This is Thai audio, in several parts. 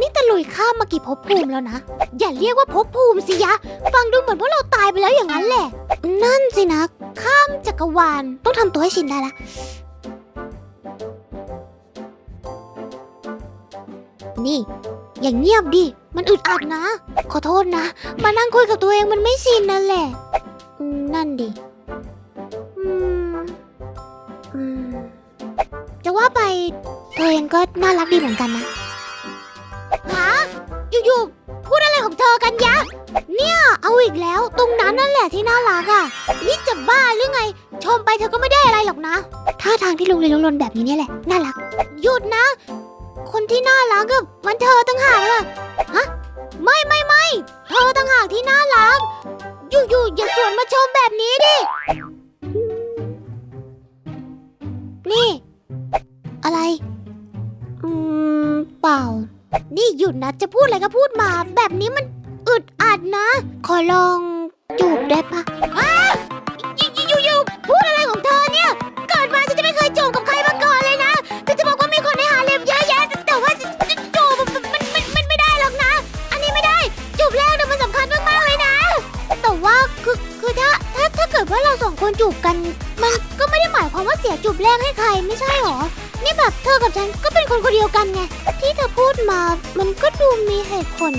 นี่ตะลุยข้ามมากี่ภพภูมิแล้วนะ อย่าเรียกว่าภพภูมิสิยะ ฟังดูเหมือนว่าเราตายไปแล้วอย่างนั้นแหละ นั่นสินะ ข้ามจักรวาลต้องทำตัวให้ชินได้ละ นี่ อย่างเงียบดิ มันอึดอัดนะ ขอโทษนะ มานั่งคุยกับตัวเองมันไม่ชินนั่นแหละ นั่นดิจะว่าไปเธอเองก็น่ารักดีเหมือนกันนะ อยู่ๆ พูดอะไรของเธอกันยะ เนี่ย เอาอีกแล้ว ตรงนั้นนั่นแหละที่น่ารักอะ่ะ นี่จะบ้าหรือไง ชมไปเธอก็ไม่ได้อะไรหรอกนะ ท่าทางที่ลุงเลยลุงลนแบบนี้เนี่ยแหละ น่ารัก หยุดนะ คนที่น่ารักกับมันเธอตั้งหากล่ะ ฮะ ไม่ไม่ไม่ เธอตั้งหากที่น่ารัก อยู่ๆ อย่าสวนมาชมแบบนี้ดิ จะพูดอะไรก็พูดมา แบบนี้มันอึดอัดนะ ขอลองจูบได้ปะอ้าอยู่อยู่ๆพูดอะไรของเธอเนี่ย เกิดมาฉันจะไม่เคยจูบกับใครมาก่อนเลยนะแต่จะบอกว่ามีคนในหาเลมเยอะแยะแต่ว่าจะจะจูบมันมันมันมันไม่ได้หรอกนะ อันนี้ไม่ได้จูบแรกเนี่ยมันสำคัญมากๆเลยนะ แต่ว่าคือคือถ้าถ้าถ้าเกิดว่าเราสองคนจูบกัน มันก็ไม่ได้หมายความว่าเสียจูบแรกให้ใครไม่ใช่หรอ นี่แบบเธอกับฉันก็เป็นคนคนเดียวกันไง ที่เธอพูดมา มันก็ดูมีเหตุผล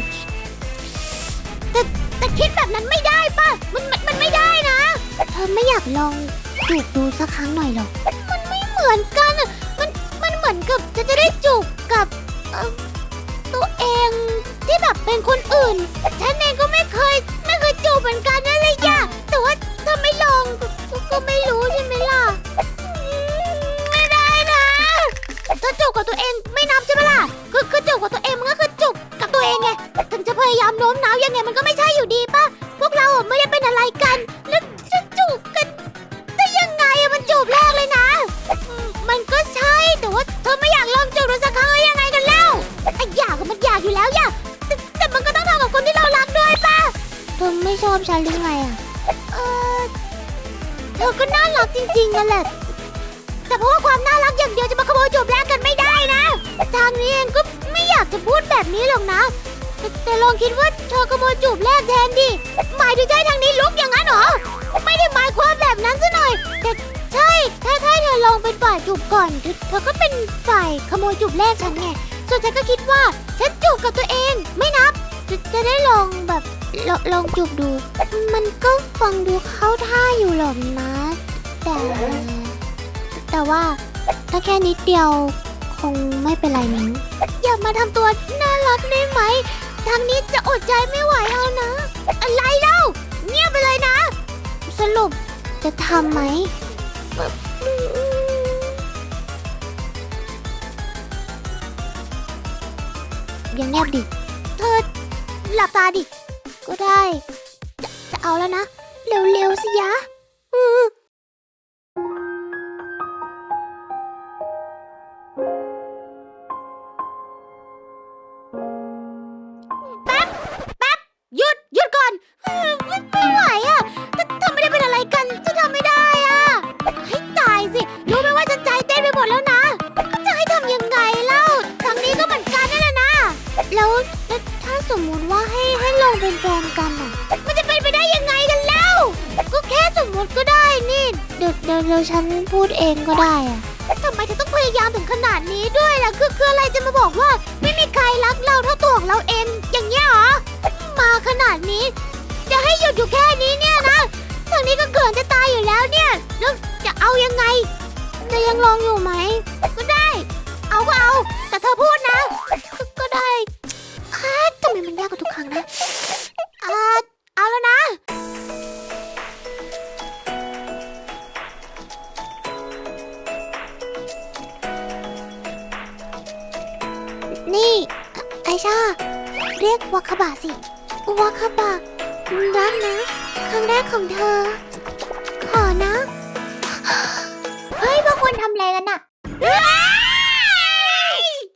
แต่แต่คิดแบบนั้นไม่ได้ป่ะ มันมันมันไม่ได้นะ เธอไม่อยากลองจูบดูสักครั้งหน่อยหรอ มันไม่เหมือนกันอะมันมันเหมือนกับจะจะได้จูบกับเอ่อตัวเองที่แบบเป็นคนอื่น ฉันเองก็ไม่เคย ไม่เคยจูบเหมือนกันนั่นเลยย่ะแต่ว่าถ้าไม่ลองก็ก็ไม่รู้ใช่ไหมล่ะ ถ้าจูบกับตัวเองไม่นับใช่ไหมล่ะคือคือจูบกับตัวเองมันก็คือจูบกับตัวเองไงถึงจะพยายามโน้มน้าวยังไงมันก็ไม่ใช่อยู่ดีป่ะพวกเราไม่ได้เป็นอะไรกันแล้วจะจูบกันได้ยังไงอะมันจูบแรกเลยนะ มันก็ใช่แต่ว่าเธอไม่อยากลองจูบดูสักครั้งหรือยังไงกันแล้วไอ้อยากก็มันอยากอยู่แล้วอย่าแต่แต่มันก็ต้องทำกับคนที่เรารักด้วยป่ะเธอไม่ชอบฉันหรือไงอะเออเธอก็น่ารักจริงๆนั่นแหละ แต่เพราะว่าความน่ารักอย่างเดียวจะมาขโมยจูบแรกกันไม่ได้นะทางนี้เองก็ไม่อยากจะพูดแบบนี้หรอกนะ แต่แต่ลองคิดว่าเธอขโมยจูบแรกแทนดิหมายถึงให้ทางนี้ลุกอย่างนั้นเหรอไม่ได้หมายความแบบนั้นซะหน่อย แต่ใช่ถ้าถ้าเธอลองเป็นฝ่ายจูบก่อนเธอเธอก็เป็นฝ่ายขโมยจูบแรกฉันไงส่วนฉันก็คิดว่าฉันจูบกับตัวเองไม่นับจะจะได้ลองแบบลองลองจูบดู มันก็ฟังดูเข้าท่าอยู่หรอกนะ แต่ แต่ว่าถ้าแค่นิดเดียวคงไม่เป็นไรมั้งอย่ามาทำตัวน่ารักได้ไหม ทางนี้จะอดใจไม่ไหวเอานะ อะไรเล่า เงียบไปเลยนะ สรุปจะทำไหม ยังเงียบดิ เธอหลับตาดิ ก็ได้ จะจะเอาแล้วนะ เร็วๆสิยะ แล้วแล้วถ้าสมมุติว่าให้ให้ลองเป็นแฟนกันอะ มันจะเป็นไปได้ยังไงกันเล่าก็แค่สมมติก็ได้นี่เดี๋ยวเดี๋ยวเดี๋ยวฉันพูดเองก็ได้อะทำไมเธอต้องพยายามถึงขนาดนี้ด้วยล่ะคือคืออะไรจะมาบอกว่า ไม่มีใครรักเราเท่าตัวของเราเองอย่างเงี้ยเหรอมาขนาดนี้ จะให้หยุดอยู่แค่นี้เนี่ยนะทางนี้ก็เกินจะตายอยู่แล้วเนี่ยแล้วจะเอายังไง จะยังลองอยู่ไหม ก็ได้ เอาก็เอา แต่เธอพูดนะ นี่ไอชา เรียกวาคาบะสิวาคาบะรักนะ ครั้งแรกของเธอ ขอนะ เฮ้ยพวกคุณทำอะไรกันน่ะ